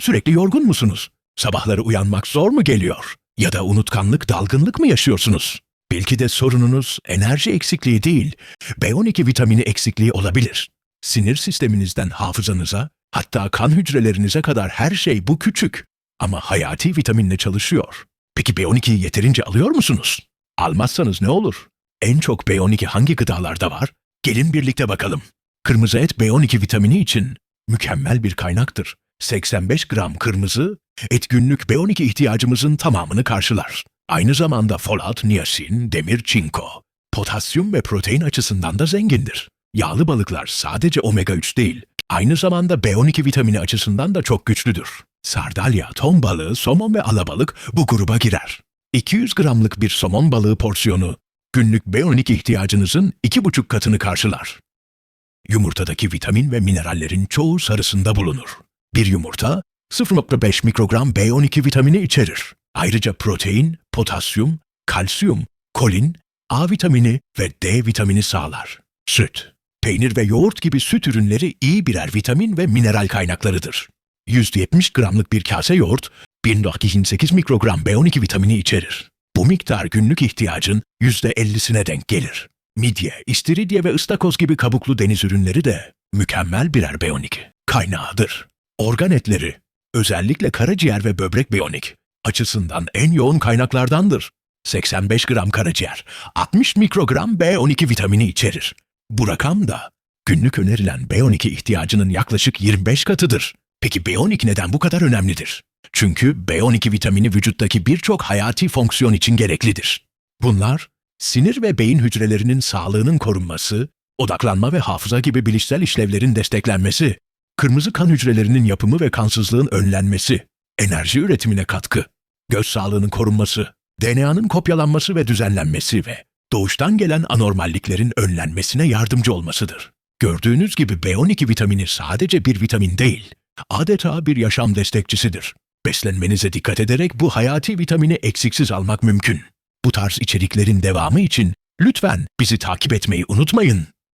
Sürekli yorgun musunuz? Sabahları uyanmak zor mu geliyor? Ya da unutkanlık, dalgınlık mı yaşıyorsunuz? Belki de sorununuz enerji eksikliği değil, B12 vitamini eksikliği olabilir. Sinir sisteminizden hafızanıza, hatta kan hücrelerinize kadar her şey bu küçük ama hayati vitaminle çalışıyor. Peki B12'yi yeterince alıyor musunuz? Almazsanız ne olur? En çok B12 hangi gıdalarda var? Gelin birlikte bakalım. Kırmızı et B12 vitamini için mükemmel bir kaynaktır. 85 gram kırmızı et günlük B12 ihtiyacımızın tamamını karşılar. Aynı zamanda folat, niyasin, demir, çinko, potasyum ve protein açısından da zengindir. Yağlı balıklar sadece omega 3 değil, aynı zamanda B12 vitamini açısından da çok güçlüdür. Sardalya, ton balığı, somon ve alabalık bu gruba girer. 200 gramlık bir somon balığı porsiyonu günlük B12 ihtiyacınızın 2,5 katını karşılar. Yumurtadaki vitamin ve minerallerin çoğu sarısında bulunur. Bir yumurta 0.5 mikrogram B12 vitamini içerir. Ayrıca protein, potasyum, kalsiyum, kolin, A vitamini ve D vitamini sağlar. Süt, peynir ve yoğurt gibi süt ürünleri iyi birer vitamin ve mineral kaynaklarıdır. 170 gramlık bir kase yoğurt 1.28 mikrogram B12 vitamini içerir. Bu miktar günlük ihtiyacın %50'sine denk gelir. Midye, istiridye ve ıstakoz gibi kabuklu deniz ürünleri de mükemmel birer B12 kaynağıdır. Organ etleri, özellikle karaciğer ve böbrek B12 açısından en yoğun kaynaklardandır. 85 gram karaciğer, 60 mikrogram B12 vitamini içerir. Bu rakam da günlük önerilen B12 ihtiyacının yaklaşık 25 katıdır. Peki B12 neden bu kadar önemlidir? Çünkü B12 vitamini vücuttaki birçok hayati fonksiyon için gereklidir. Bunlar, sinir ve beyin hücrelerinin sağlığının korunması, odaklanma ve hafıza gibi bilişsel işlevlerin desteklenmesi, kırmızı kan hücrelerinin yapımı ve kansızlığın önlenmesi, enerji üretimine katkı, göz sağlığının korunması, DNA'nın kopyalanması ve düzenlenmesi ve doğuştan gelen anormalliklerin önlenmesine yardımcı olmasıdır. Gördüğünüz gibi B12 vitamini sadece bir vitamin değil, adeta bir yaşam destekçisidir. Beslenmenize dikkat ederek bu hayati vitamini eksiksiz almak mümkün. Bu tarz içeriklerin devamı için lütfen bizi takip etmeyi unutmayın.